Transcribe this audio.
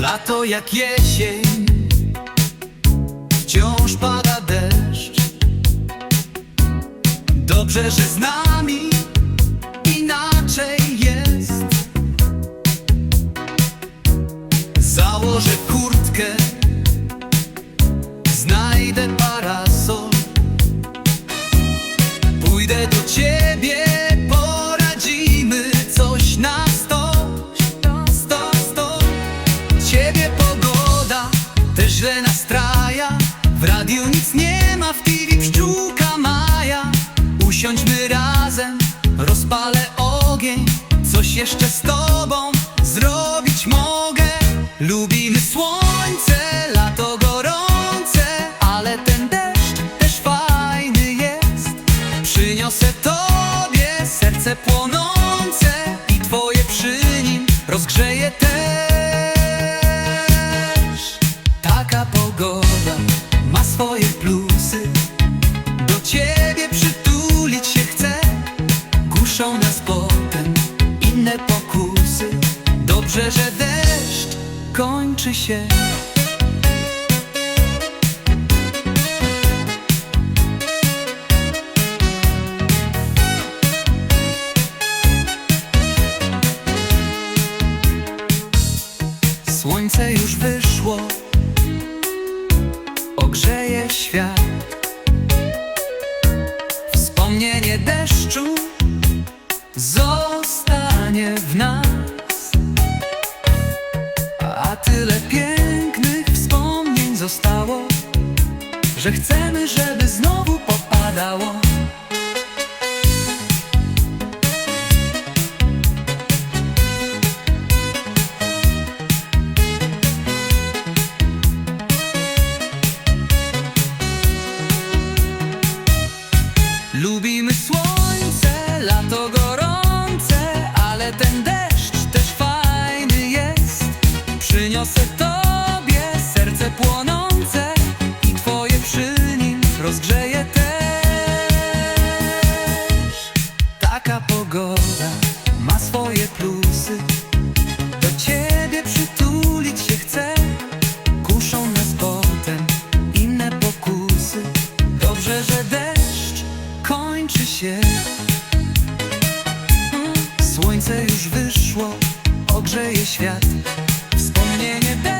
Lato jak jesień Wciąż pada deszcz. Dobrze, że z nami Inaczej jest. Założę kurtkę w TV pszczółka maja. Usiądźmy razem, rozpalę ogień. Coś jeszcze z tobą zrobić mogę. Lubimy słońce, lato gorące Ale ten deszcz też fajny jest. Przyniosę tobie serce płonące I twoje przy nim rozgrzeję też. Taka pogoda swoje plusy Do ciebie przytulić się chcę. Kuszą nas potem inne pokusy. Dobrze, że deszcz kończy się. Słońce już wyszło Ogrzeje świat. Wspomnienie deszczu Zostanie w nas. A tyle pięknych wspomnień zostało Że chcemy, żeby Przyniosę Tobie serce płonące I Twoje przy nim rozgrzeje też. Taka pogoda ma swoje plusy. Do Ciebie przytulić się chcę. Kuszą nas potem inne pokusy. Dobrze, że deszcz kończy się. Słońce już wyszło, ogrzeje świat. Shining it down.